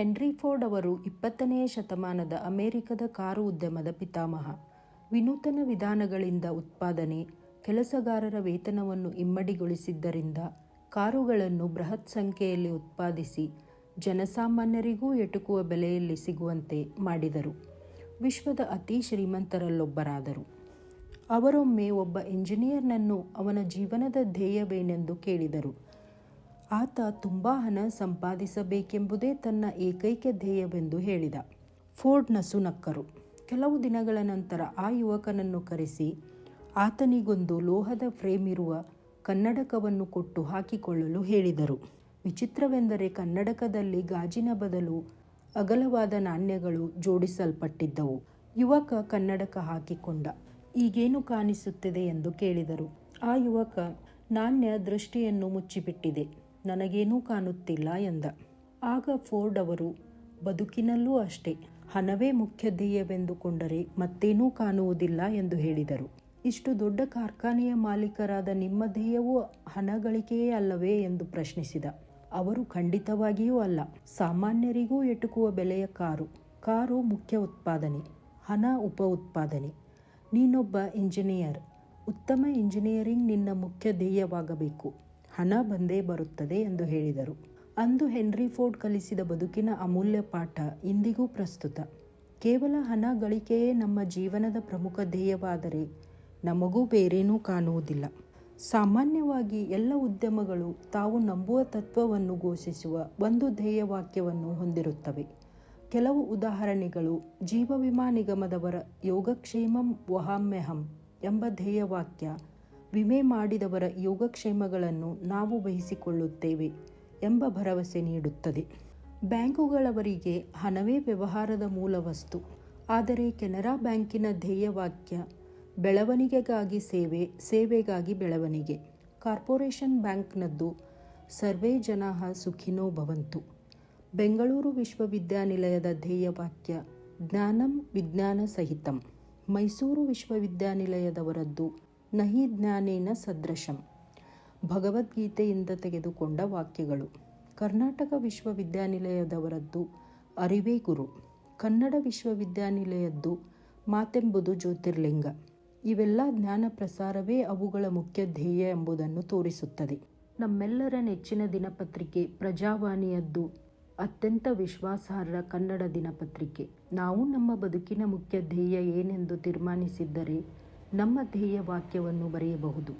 Henry Ford ಅವರು ಇಪ್ಪತ್ತನೆಯ ಶತಮಾನದ ಅಮೆರಿಕದ ಕಾರು ಉದ್ಯಮದ ಪಿತಾಮಹ. ವಿನೂತನ ವಿಧಾನಗಳಿಂದ ಉತ್ಪಾದನೆ, ಕೆಲಸಗಾರರ ವೇತನವನ್ನು ಇಮ್ಮಡಿಗೊಳಿಸಿದ್ದರಿಂದ ಕಾರುಗಳನ್ನು ಬೃಹತ್ ಸಂಖ್ಯೆಯಲ್ಲಿ ಉತ್ಪಾದಿಸಿ ಜನಸಾಮಾನ್ಯರಿಗೂ ಎಟುಕುವ ಬೆಲೆಯಲ್ಲಿ ಸಿಗುವಂತೆ ಮಾಡಿದರು. ವಿಶ್ವದ ಅತಿ ಶ್ರೀಮಂತರಲ್ಲೊಬ್ಬರಾದರು. ಅವರೊಮ್ಮೆ ಒಬ್ಬ ಇಂಜಿನಿಯರ್ನನ್ನು ಅವನ ಜೀವನದ ಧ್ಯೇಯವೇನೆಂದು ಕೇಳಿದರು. ಆತ ತುಂಬ ಹಣ ಸಂಪಾದಿಸಬೇಕೆಂಬುದೇ ತನ್ನ ಏಕೈಕ ಧ್ಯೇಯವೆಂದು ಹೇಳಿದ. ಫೋರ್ಡ್ ನಸು ನಕ್ಕರು ಕೆಲವು ದಿನಗಳ ನಂತರ ಆ ಯುವಕನನ್ನು ಕರೆಸಿ, ಆತನಿಗೊಂದು ಲೋಹದ ಫ್ರೇಮ್ ಇರುವ ಕನ್ನಡಕವನ್ನು ಕೊಟ್ಟು ಹಾಕಿಕೊಳ್ಳಲು ಹೇಳಿದರು. ವಿಚಿತ್ರವೆಂದರೆ ಕನ್ನಡಕದಲ್ಲಿ ಗಾಜಿನ ಬದಲು ಅಗಲವಾದ ನಾಣ್ಯಗಳು ಜೋಡಿಸಲ್ಪಟ್ಟಿದ್ದವು. ಯುವಕ ಕನ್ನಡಕ ಹಾಕಿಕೊಂಡ. ಈಗೇನು ಕಾಣಿಸುತ್ತಿದೆ ಎಂದು ಕೇಳಿದರು. ಆ ಯುವಕ ನಾಣ್ಯ ದೃಷ್ಟಿಯನ್ನು ಮುಚ್ಚಿಬಿಟ್ಟಿದೆ. ನನಗೇನೂ ಕಾಣುತ್ತಿಲ್ಲ ಎಂದ. ಆಗ ಫೋರ್ಡ್ ಅವರು, ಬದುಕಿನಲ್ಲೂ ಅಷ್ಟೇ, ಹಣವೇ ಮುಖ್ಯ ಧ್ಯೇಯವೆಂದುಕೊಂಡರೆ ಮತ್ತೇನೂ ಕಾಣುವುದಿಲ್ಲ ಎಂದು ಹೇಳಿದರು. ಇಷ್ಟು ದೊಡ್ಡ ಕಾರ್ಖಾನೆಯ ಮಾಲೀಕರಾದ ನಿಮ್ಮ ಧ್ಯೇಯವೂ ಹಣ ಗಳಿಕೆಯೇ ಅಲ್ಲವೇ ಎಂದು ಪ್ರಶ್ನಿಸಿದ. ಅವರು ಖಂಡಿತವಾಗಿಯೂ ಅಲ್ಲ, ಸಾಮಾನ್ಯರಿಗೂ ಎಟುಕುವ ಬೆಲೆಯ ಕಾರು ಕಾರು ಮುಖ್ಯ ಉತ್ಪಾದನೆ, ಹಣ ಉಪ ಉತ್ಪಾದನೆ. ನೀನೊಬ್ಬ ಇಂಜಿನಿಯರ್, ಉತ್ತಮ ಇಂಜಿನಿಯರಿಂಗ್ ನಿನ್ನ ಮುಖ್ಯ ಧ್ಯೇಯವಾಗಬೇಕು. ಹಣ ಬಂದೇ ಬರುತ್ತದೆ ಎಂದು ಹೇಳಿದರು. ಅಂದು ಹೆನ್ರಿ ಫೋರ್ಡ್ ಕಲಿಸಿದ ಬದುಕಿನ ಅಮೂಲ್ಯ ಪಾಠ ಇಂದಿಗೂ ಪ್ರಸ್ತುತ. ಕೇವಲ ಹಣ ಗಳಿಕೆಯೇ ನಮ್ಮ ಜೀವನದ ಪ್ರಮುಖ ಧ್ಯೇಯವಾದರೆ ನಮಗೂ ಬೇರೇನೂ ಕಾಣುವುದಿಲ್ಲ. ಸಾಮಾನ್ಯವಾಗಿ ಎಲ್ಲ ಉದ್ಯಮಗಳು ತಾವು ನಂಬುವ ತತ್ವವನ್ನು ಘೋಷಿಸುವ ಒಂದು ಧ್ಯೇಯವಾಕ್ಯವನ್ನು ಹೊಂದಿರುತ್ತವೆ. ಕೆಲವು ಉದಾಹರಣೆಗಳು ಜೀವ ವಿಮಾ ನಿಗಮದವರ ಯೋಗಕ್ಷೇಮಂ ವಹಾಮ್ಯಹಂ ಎಂಬ ಧ್ಯೇಯವಾಕ್ಯ ವಿಮೆ ಮಾಡಿದವರ ಯೋಗಕ್ಷೇಮಗಳನ್ನು ನಾವು ವಹಿಸಿಕೊಳ್ಳುತ್ತೇವೆ ಎಂಬ ಭರವಸೆ ನೀಡುತ್ತದೆ. ಬ್ಯಾಂಕುಗಳವರಿಗೆ ಹಣವೇ ವ್ಯವಹಾರದ ಮೂಲ ವಸ್ತು ಆದರೆ ಕೆನರಾ ಬ್ಯಾಂಕಿನ ಧ್ಯೇಯವಾಕ್ಯ ಬೆಳವಣಿಗೆಗಾಗಿ ಸೇವೆ, ಸೇವೆಗಾಗಿ ಬೆಳವಣಿಗೆ. ಕಾರ್ಪೊರೇಷನ್ ಬ್ಯಾಂಕ್ನದ್ದು, ಸರ್ವೇ ಜನಾ ಸುಖಿನೋ ಭವಂತು. ಬೆಂಗಳೂರು ವಿಶ್ವವಿದ್ಯಾನಿಲಯದ ಧ್ಯೇಯವಾಕ್ಯ ಜ್ಞಾನಂ ವಿಜ್ಞಾನ ಸಹಿತಂ. ಮೈಸೂರು ವಿಶ್ವವಿದ್ಯಾನಿಲಯದವರದ್ದು ನಹಿ ಜ್ಞಾನೇನ ಸದೃಶಂ ಭಗವದ್ಗೀತೆಯಿಂದ ತೆಗೆದುಕೊಂಡ ವಾಕ್ಯಗಳು. ಕರ್ನಾಟಕ ವಿಶ್ವವಿದ್ಯಾನಿಲಯದವರದ್ದು ಅರಿವೇ ಗುರು. ಕನ್ನಡ ವಿಶ್ವವಿದ್ಯಾನಿಲಯದ್ದು ಮಾತೆಂಬುದು ಜ್ಯೋತಿರ್ಲಿಂಗ. ಇವೆಲ್ಲ ಜ್ಞಾನ ಪ್ರಸಾರವೇ ಅವುಗಳ ಮುಖ್ಯ ಧ್ಯೇಯ ಎಂಬುದನ್ನು ತೋರಿಸುತ್ತದೆ. ನಮ್ಮೆಲ್ಲರ ನೆಚ್ಚಿನ ದಿನಪತ್ರಿಕೆ ಪ್ರಜಾವಾಣಿಯದ್ದು ಅತ್ಯಂತ ವಿಶ್ವಾಸಾರ್ಹ ಕನ್ನಡ ದಿನಪತ್ರಿಕೆ. ನಾವು ನಮ್ಮ ಬದುಕಿನ ಮುಖ್ಯ ಧ್ಯೇಯ ಏನೆಂದು ತೀರ್ಮಾನಿಸಿದ್ದರೆ ನಮ್ಮ ಧ್ಯೇಯ ವಾಕ್ಯವನ್ನು ಬರೆಯಬಹುದು.